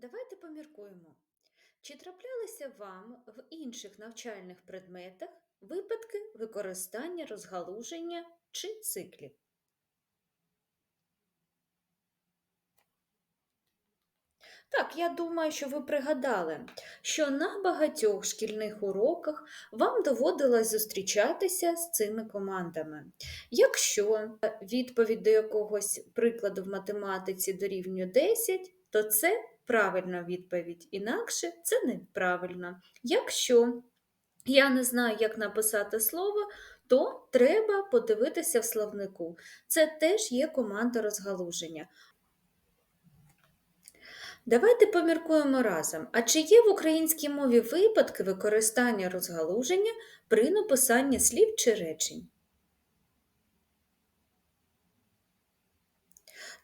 Давайте поміркуємо. Чи траплялися вам в інших навчальних предметах випадки використання розгалуження чи циклів? Так, я думаю, що ви пригадали, що на багатьох шкільних уроках вам доводилось зустрічатися з цими командами. Якщо відповідь до якогось прикладу в математиці дорівнює 10, то це правильна відповідь, інакше це неправильно. Якщо я не знаю, як написати слово, то треба подивитися в словнику. Це теж є команда розгалуження. Давайте поміркуємо разом. А чи є в українській мові випадки використання розгалуження при написанні слів чи речень?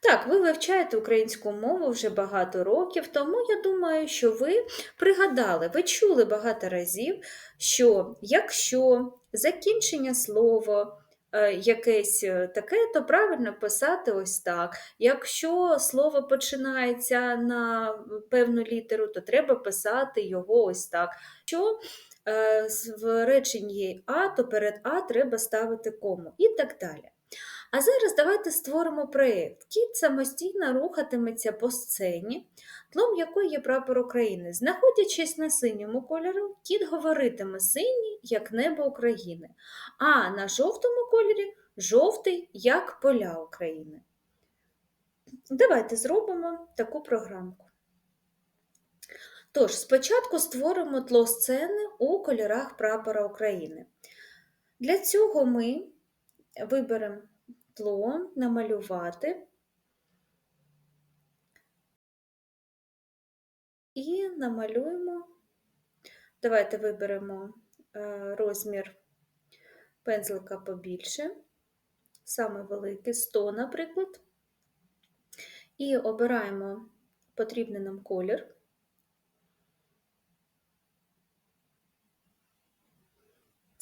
Так, ви вивчаєте українську мову вже багато років, тому я думаю, що ви пригадали, ви чули багато разів, що якщо закінчення слова е, якесь е, таке, то правильно писати ось так. Якщо слово починається на певну літеру, то треба писати його ось так. Якщо е, в реченні А, то перед А треба ставити кому і так далі. А зараз давайте створимо проєкт. Кіт самостійно рухатиметься по сцені, тлом якої є прапор України. Знаходячись на синьому кольорі, кіт говоритиме синій, як небо України, а на жовтому кольорі жовтий, як поля України. Давайте зробимо таку програмку. Тож, спочатку створимо тло сцени у кольорах прапора України. Для цього ми виберемо тло намалювати і намалюємо, давайте виберемо е, розмір пензлика побільше, саме великий 100, наприклад, і обираємо потрібний нам колір.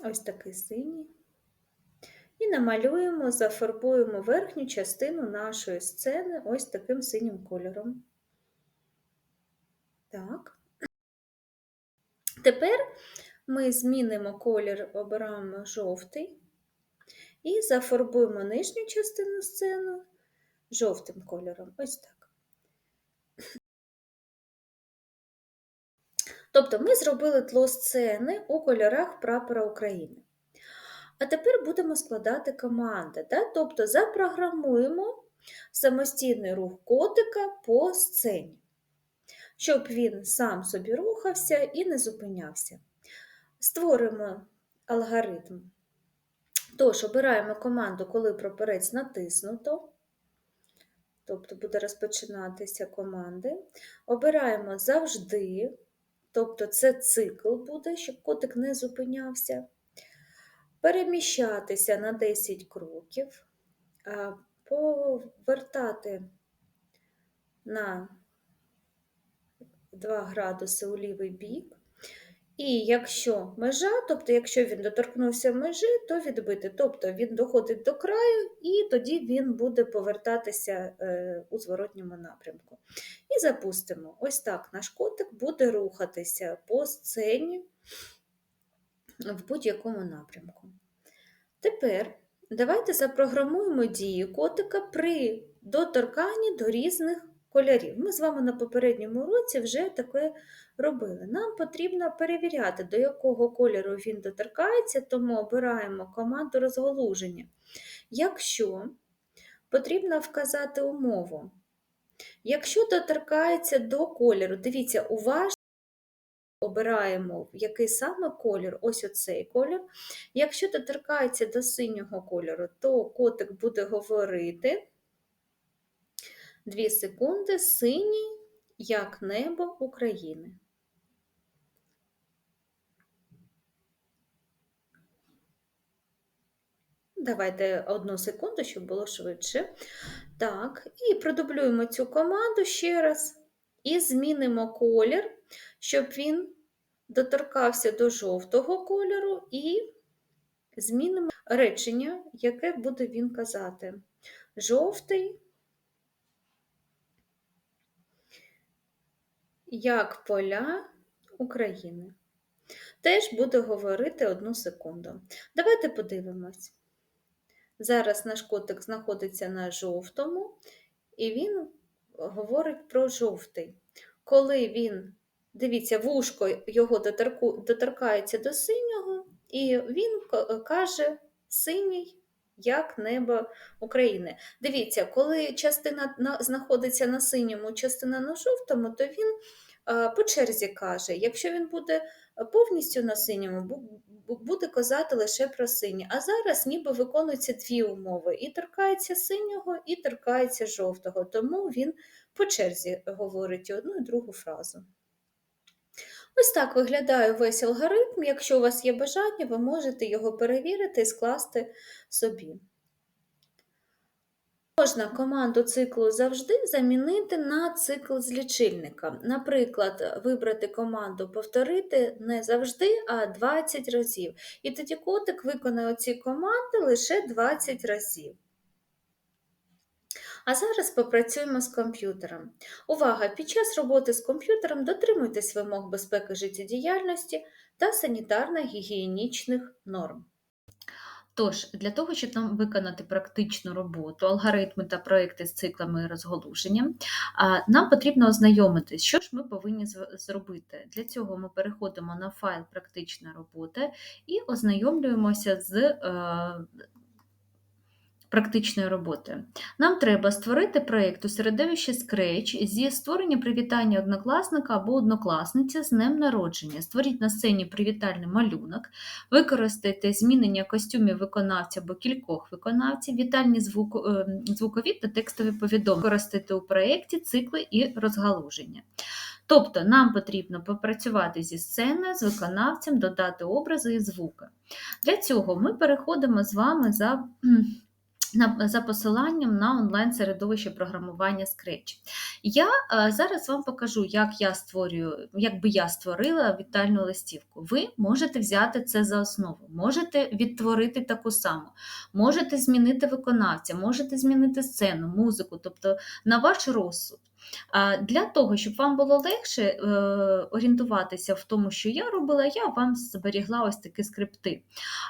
Ось такий синій. І намалюємо, зафарбуємо верхню частину нашої сцени ось таким синім кольором. Так. Тепер ми змінимо колір, обираємо жовтий і зафарбуємо нижню частину сцени жовтим кольором. Ось так. Тобто ми зробили тло сцени у кольорах прапора України. А тепер будемо складати команди, да? тобто запрограмуємо самостійний рух котика по сцені, щоб він сам собі рухався і не зупинявся. Створимо алгоритм. Тож, обираємо команду, коли прапорець натиснуто, тобто буде розпочинатися команди. Обираємо завжди, тобто це цикл буде, щоб котик не зупинявся переміщатися на 10 кроків, повертати на 2 градуси у лівий бік. І якщо межа, тобто, якщо він доторкнувся межі, то відбити. Тобто він доходить до краю, і тоді він буде повертатися е, у зворотньому напрямку. І запустимо. Ось так наш котик буде рухатися по сцені в будь-якому напрямку. Тепер давайте запрограмуємо дії котика при доторканні до різних кольорів. Ми з вами на попередньому уроці вже таке робили. Нам потрібно перевіряти, до якого кольору він доторкається, тому обираємо команду розголуження. Якщо потрібно вказати умову. Якщо доторкається до кольору, дивіться, уважно обираємо, який саме колір, ось оцей колір. Якщо доторкається до синього кольору, то котик буде говорити 2 секунди синій, як небо України. Давайте одну секунду, щоб було швидше. Так, і продублюємо цю команду ще раз і змінимо колір, щоб він доторкався до жовтого кольору і змінимо речення, яке буде він казати. Жовтий, як поля України. Теж буду говорити одну секунду. Давайте подивимось. Зараз наш котик знаходиться на жовтому, і він говорить про жовтий. Коли він, дивіться, вушко його доторкається до синього, і він каже синій, як небо України. Дивіться, коли частина знаходиться на синьому, частина на жовтому, то він е, по черзі каже. Якщо він буде повністю на синьому, бу- бу- буде казати лише про синє. А зараз ніби виконуються дві умови: і торкається синього, і торкається жовтого. Тому він по черзі говорить одну і другу фразу. Ось так виглядає весь алгоритм. Якщо у вас є бажання, ви можете його перевірити і скласти собі. Можна команду циклу завжди замінити на цикл з лічильника. Наприклад, вибрати команду повторити не завжди, а 20 разів. І тоді котик виконає ці команди лише 20 разів. А зараз попрацюємо з комп'ютером. Увага! Під час роботи з комп'ютером дотримуйтесь вимог безпеки життєдіяльності та санітарно-гігієнічних норм. Тож, для того, щоб нам виконати практичну роботу, алгоритми та проекти з циклами і розголуженням, нам потрібно ознайомитись, що ж ми повинні зробити. Для цього ми переходимо на файл Практична робота і ознайомлюємося з практичною роботою. Нам треба створити проєкт у середовищі Scratch зі створення привітання однокласника або однокласниці з днем народження. Створіть на сцені привітальний малюнок, використайте змінення костюмів виконавця або кількох виконавців, вітальні звуку, е, звукові та текстові повідомлення. Використайте у проєкті цикли і розгалуження. Тобто нам потрібно попрацювати зі сценою, з виконавцем, додати образи і звуки. Для цього ми переходимо з вами за за посиланням на онлайн-середовище програмування Scratch. Я е, зараз вам покажу, як я створюю, як би я створила вітальну листівку. Ви можете взяти це за основу, можете відтворити таку саму, можете змінити виконавця, можете змінити сцену, музику, тобто на ваш розсуд. Для того, щоб вам було легше е, орієнтуватися в тому, що я робила, я вам зберігла ось такі скрипти.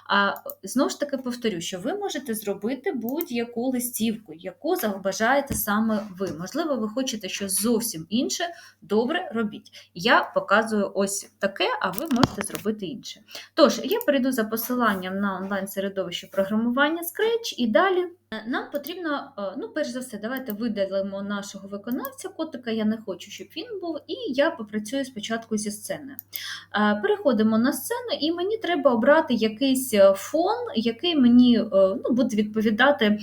А знову ж таки повторю, що ви можете зробити будь-яку листівку, яку забажаєте саме ви. Можливо, ви хочете щось зовсім інше. Добре, робіть. Я показую ось таке, а ви можете зробити інше. Тож, я перейду за посиланням на онлайн-середовище програмування Scratch і далі. Е, Нам потрібно, е, ну, перш за все, давайте видалимо нашого виконавця котика. Я не хочу, щоб він був, і я попрацюю спочатку зі сценою. Е, Переходимо на сцену, і мені треба обрати якийсь фон, який мені ну, буде відповідати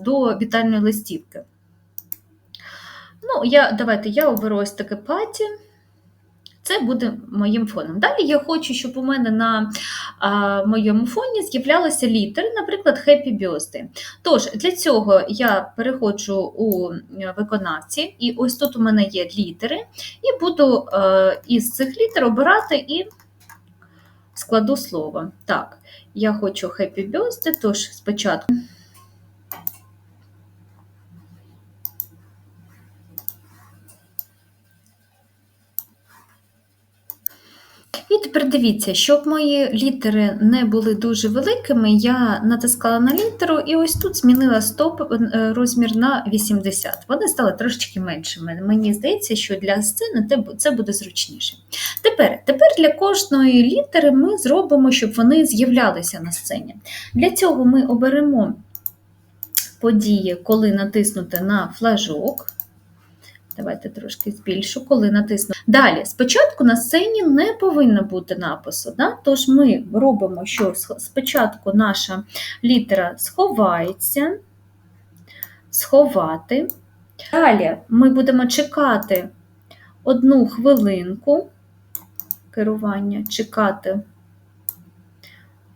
до вітальної листівки. Ну, я, Давайте я оберу ось таке паті. Це буде моїм фоном. Далі я хочу, щоб у мене на а, моєму фоні з'являлися літери, наприклад, Happy Birthday. Тож, для цього я переходжу у е, виконавці, і ось тут у мене є літери, і буду е, із цих літер обирати і складу слово. Так, я хочу Happy Birthday, тож спочатку. І тепер дивіться, щоб мої літери не були дуже великими, я натискала на літеру і ось тут змінила стоп е, розмір на 80. Вони стали трошечки меншими. Мені здається, що для сцени це буде зручніше. Тепер, тепер для кожної літери ми зробимо, щоб вони з'являлися на сцені. Для цього ми оберемо події, коли натиснути на флажок. Давайте трошки збільшу, коли натисну. Далі, спочатку на сцені не повинно бути напису. Да? Тож ми робимо, що спочатку наша літера сховається, сховати. Далі ми будемо чекати одну хвилинку керування, чекати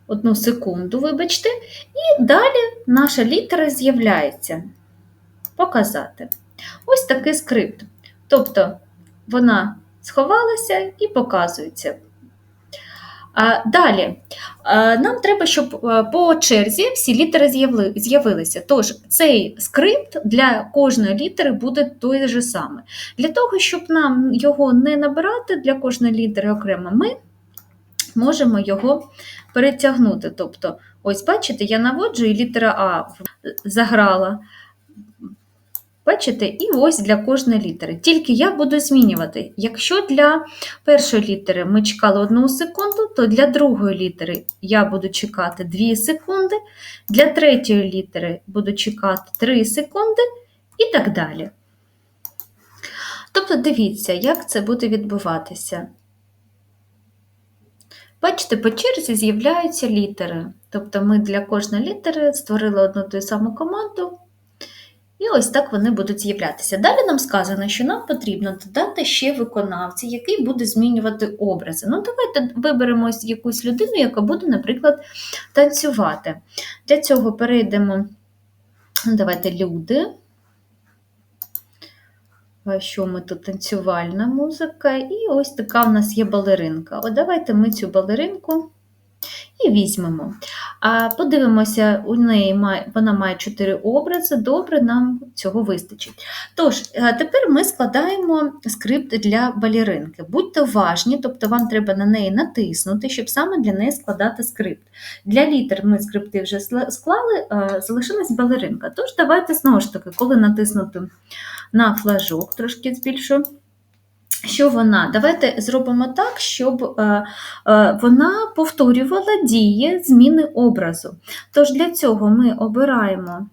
одну секунду, вибачте, і далі наша літера з'являється. Показати. Ось такий скрипт. Тобто вона сховалася і показується. Далі нам треба, щоб е, по черзі всі літери з'явилися. Тож цей скрипт для кожної літери буде той же самий. Для того, щоб нам його не набирати для кожної літери окремо, ми можемо його перетягнути. Тобто, ось бачите, я наводжу і літера А заграла. Бачите, і ось для кожної літери. Тільки я буду змінювати. Якщо для першої літери ми чекали 1 секунду, то для другої літери я буду чекати 2 секунди, для третьої літери буду чекати 3 секунди і так далі. Тобто, дивіться, як це буде відбуватися. Бачите, по черзі з'являються літери. Тобто ми для кожної літери створили одну ту саму команду, і ось так вони будуть з'являтися. Далі нам сказано, що нам потрібно додати ще виконавця, який буде змінювати образи. Ну, давайте виберемо якусь людину, яка буде, наприклад, танцювати. Для цього перейдемо, давайте люди. Що ми тут танцювальна музика, і ось така в нас є балеринка. От давайте ми цю балеринку і візьмемо. А подивимося, у неї вона має чотири образи, добре, нам цього вистачить. Тож, е, тепер ми складаємо скрипт для балеринки. Будьте уважні, тобто вам треба на неї натиснути, щоб саме для неї складати скрипт. Для літер ми скрипти вже склали, е, залишилась балеринка. Тож, давайте знову ж таки, коли натиснути на флажок, трошки збільшу. Що вона? Давайте зробимо так, щоб е, е, вона повторювала дії зміни образу. Тож для цього ми обираємо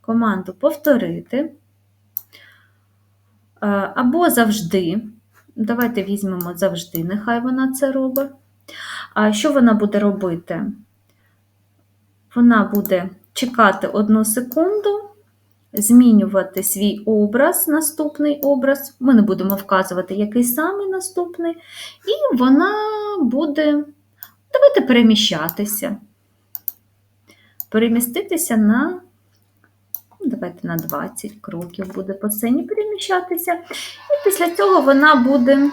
команду повторити е, або завжди. Давайте візьмемо завжди, нехай вона це робить. А що вона буде робити? Вона буде чекати одну секунду, змінювати свій образ, наступний образ. Ми не будемо вказувати, який саме наступний, і вона буде, давайте переміщатися. Переміститися на, ну, давайте на 20 кроків буде по сцені переміщатися. І після цього вона буде,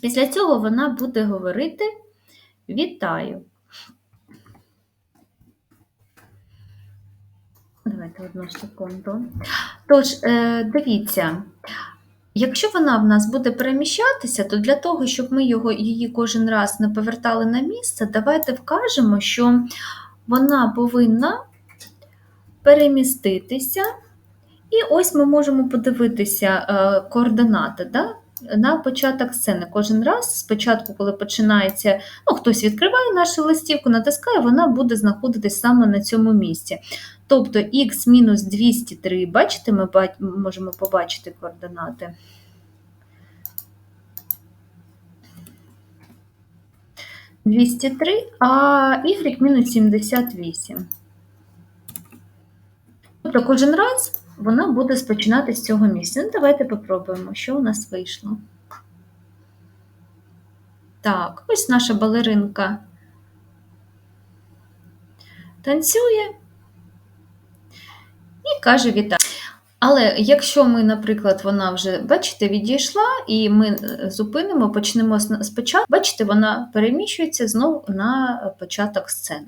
після цього вона буде говорити Вітаю. Давайте одну секунду. Тож, е, дивіться, якщо вона в нас буде переміщатися, то для того, щоб ми його, її кожен раз не повертали на місце, давайте вкажемо, що вона повинна переміститися. І ось ми можемо подивитися е, координати. Да? На початок сцени. Кожен раз, спочатку, коли починається, ну, хтось відкриває нашу листівку, натискає, вона буде знаходитись саме на цьому місці. Тобто х мінус 203, бачите, ми можемо побачити координати. «203», а y-78. Тобто кожен раз вона буде спочинати з цього місця. Ну, давайте попробуємо, що у нас вийшло. Так, ось наша балеринка танцює і каже вітаю. Але якщо ми, наприклад, вона вже, бачите, відійшла, і ми е, зупинимо, почнемо спочатку, бачите, вона переміщується знову на початок сцени.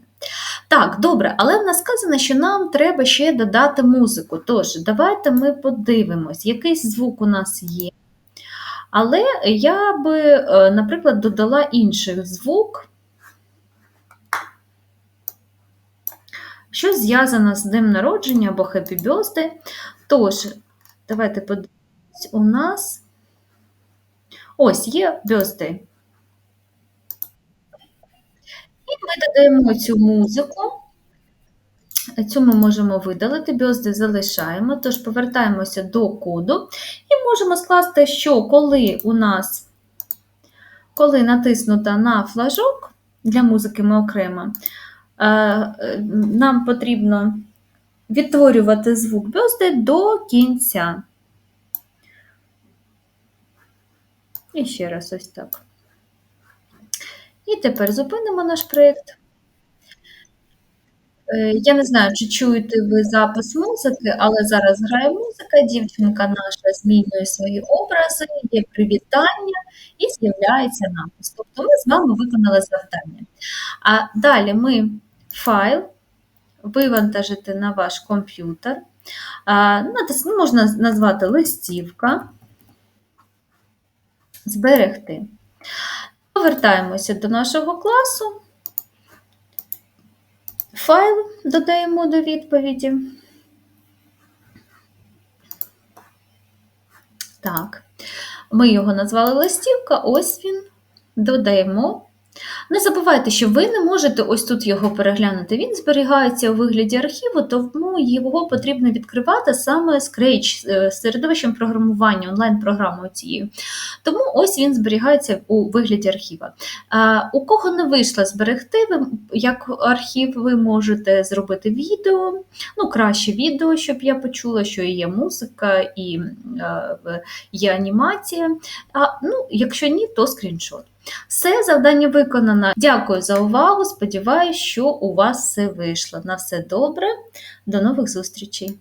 Так, добре, але в нас сказано, що нам треба ще додати музику. Тож, давайте ми подивимось, якийсь звук у нас є. Але я би, е, наприклад, додала інший звук, що зв'язано з днем народження або Happy Birthday. Тож, давайте подивимось, у нас ось є birthday. І ми додаємо цю музику. Цю ми можемо видалити, birthday залишаємо, тож повертаємося до коду і можемо скласти, що коли у нас, коли натиснута на флажок, для музики ми окремо, нам потрібно відтворювати звук birthday до кінця. І ще раз ось так. І тепер зупинимо наш проєкт. Е, Я не знаю, чи чуєте ви запис музики, але зараз грає музика, дівчинка наша змінює свої образи, є привітання, і з'являється напис. Тобто ми з вами виконали завдання. А далі ми файл вивантажити на ваш комп'ютер. Ну, Можна назвати листівка, зберегти. Повертаємося до нашого класу. Файл додаємо до відповіді. Так, ми його назвали листівка, ось він. Додаємо. Не забувайте, що ви не можете ось тут його переглянути. Він зберігається у вигляді архіву, тому його потрібно відкривати саме з Scratch, е, середовищем програмування, онлайн-програмою цією. Тому ось він зберігається у вигляді архіва. У кого не вийшло зберегти, ви як архів, ви можете зробити відео, ну краще відео, щоб я почула, що є музика, і е, є анімація. А, ну, якщо ні, то скріншот. Все, завдання виконано. Дякую за увагу. Сподіваюсь, що у вас все вийшло. На все добре. До нових зустрічей!